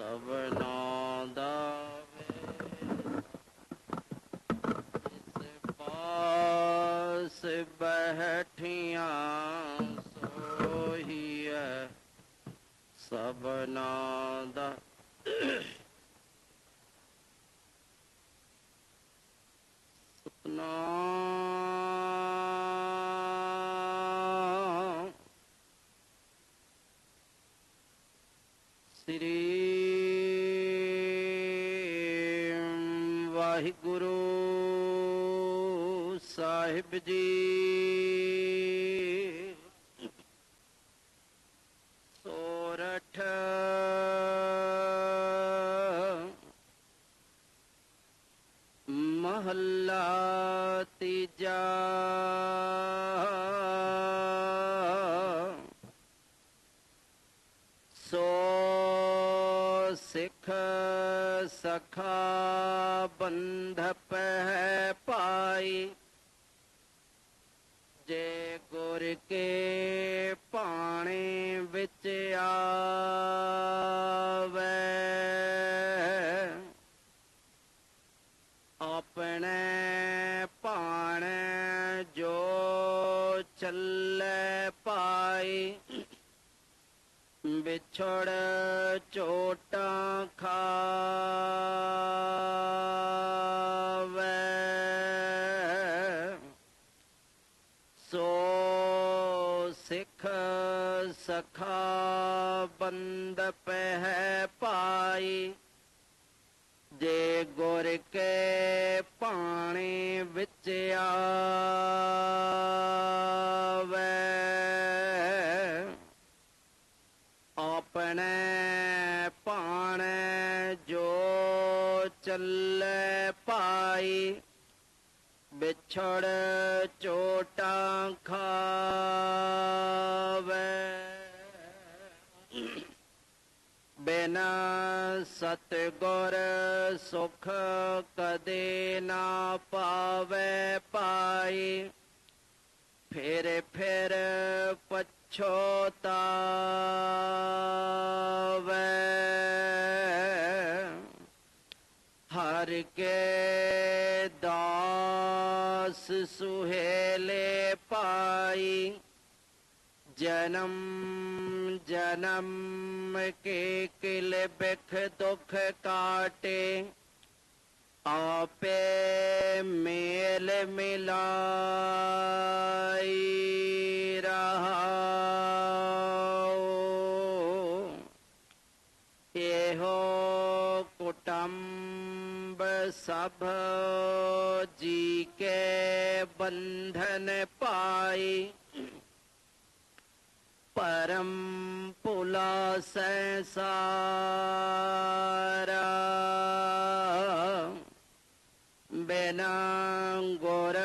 over and over. Waheguru Sahib ji. ਸੋਰਠ ਮਹੱਲਾ ਤੀਜਾ। ਸੋ ਸਿੱਖ ਸਖਾ ਬੰਧਪ ਹੈ ਪਾਈ। ਜੇ ਗੁਰ ਕੇ ਪਾਣੀ ਵਿੱਚ ਆਵੇ ਆਪਣੇ ਭਾਣ ਜੋ ਚੱਲੇ ਪਾਈ। ਵਿਛੜ ਚੋਟਾਂ ਖਾਵੇ। ਸੋ ਸਿੱਖ ਸਖਾ ਬੰਦ ਪਹਿ ਪਾਈ। ਜੇ ਗੁਰ ਕੇ ਪਾਣੀ ਪਾਈ ਵਿਛੜ ਚੋਟਾਂ ਖਾਵੇ। ਬਿਨਾ ਸਤਗੁਰ ਸੁਖ ਕਦੇ ਨਾ ਪਾਵੇ ਪਾਈ ਫਿਰ ਫਿਰ ਪਛੋਤਾਵੇ ਹਰ ਕੇ ਦਾਸ ਸੁਹੇਲੇ ਪਾਈ ਜਨਮ ਜਨਮ ਕੇ ਕਿਲ ਬਿਖ ਦੁਖ ਕਾਟੇ ਆਪੇ ਮੇਲ ਮਿਲਾਈ ਰਹਾਓ ਇਹੋ ਕੁਟੰਬ ਸਭ ਜੀ ਕੇ ਬੰਧਨ ਪਾਈ ਪਰਮ ਭੁਲਾ ਸੰਸਾਰਾ ਬਿਨਾ ਗੁਰ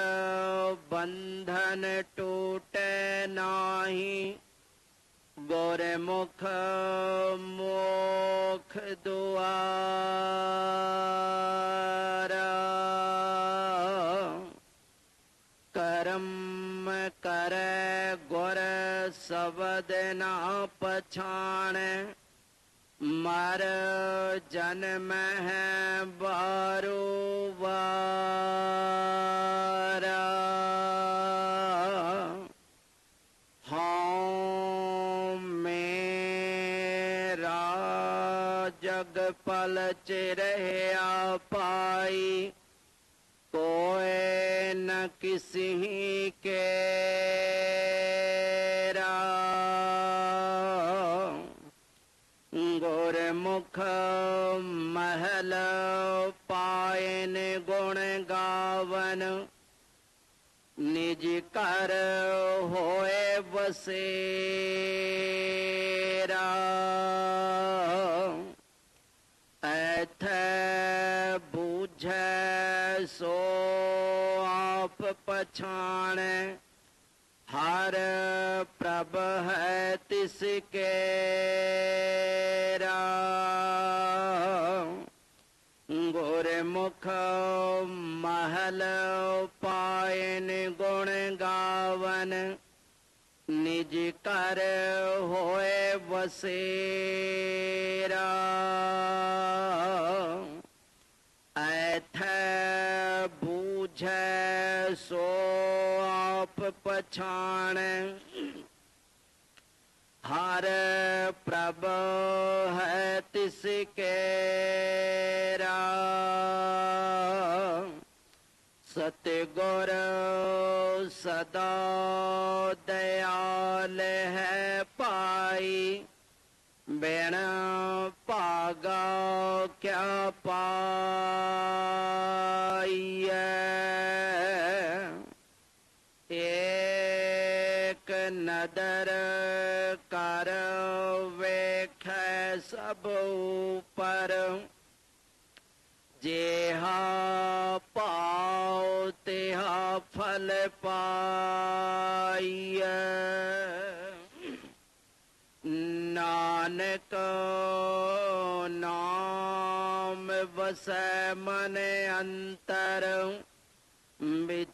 ਬੰਧਨ ਟੂਟੇ ਨਾਹੀ ਗੁਰ ਮੁਖ ਮੋਖ ਦੁਆਰਾ ਕਰਮ ਕਰੈ ਗੁਰ ਸਬਦ ਨਾ ਪਛਾਣ। ਮਰ ਜਨਮ ਹੈ ਬਾਰੋ ਵਾਰਾ। ਹਾਂ ਮੇਰਾ ਜਗ ਪਲ ਚ ਰਹਿਆ ਪਾਈ। ਕੋਏ ਨ ਕਿਸੀ ਕੇ ਗੁਰਮੁਖ ਮਹਲ ਪਾਇਨ ਗੁਣ ਗਾਵਨ ਨਿਜ ਘਰ ਪਛਾਣੈ। ਹਰ ਪ੍ਰਭ ਹੈ ਤਿਸ ਕੇਰਾ ਗੁਰਮੁਖ ਮਹਲ ਪਾਇਨ ਗੁਣ ਗਾਵਨ। ਨਿਜ ਕਰ ਹੋਏ ਵਸੇਰਾ। ਐਥੈ ਬੂਝੈ ਸੋ ਆਪ ਪਛਾਣੈ। ਹਰ ਪ੍ਰਭ ਹੈ ਤਿਸ ਕੇ ਕੇਰਾ ਸਤਿਗੁਰ ਸਦਾ ਏਕ ਨਦਰ ਕਰ ਵੇਖੈ ਸਭ ਉਪਰ। ਜੇਹਾ ਭਾਉ ਤਿਹਾ ਫਲ ਪਾਈਐ। ਨਾਨਕ ਨਾਮ ਵਸੈ ਮਨ ਅੰਤਰ।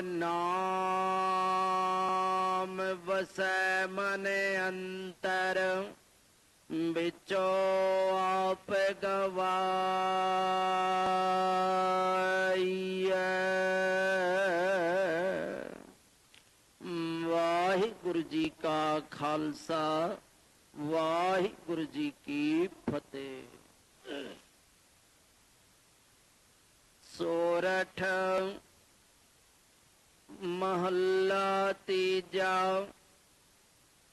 ਨਾਮ ਵਸੈ ਮਨ ਅੰਤਰ, ਵਿੱਚੋ ਆਪ ਗਵਾਈਐ। ਵਾਹਿਗੁਰੂ ਜੀ ਕਾ ਖਾਲਸਾ, ਵਾਹਿਗੁਰੂ ਜੀ ਕੀ ਫਤਿਹ। ਸੋਰਠ ਮਹੱਲਾ ਤੀਜਾ,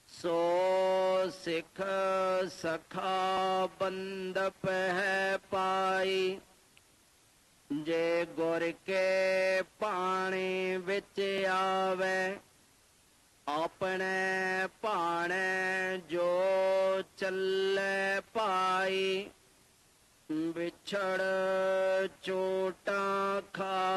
ਸੋ ਸਿੱਖ ਸਖਾ ਬੰਦ ਹੈ ਪਾਈ। ਜੇ ਗੁਰ ਕੇ ਪਾਣੀ ਵਿੱਚ ਆਵੇ, ਆਪਣੇ ਭਾਣੇ ਜੋ ਚੱਲੇ ਪਾਈ। ਵਿਛੜ ਚੋਟਾਂ ਖਾਵੇ।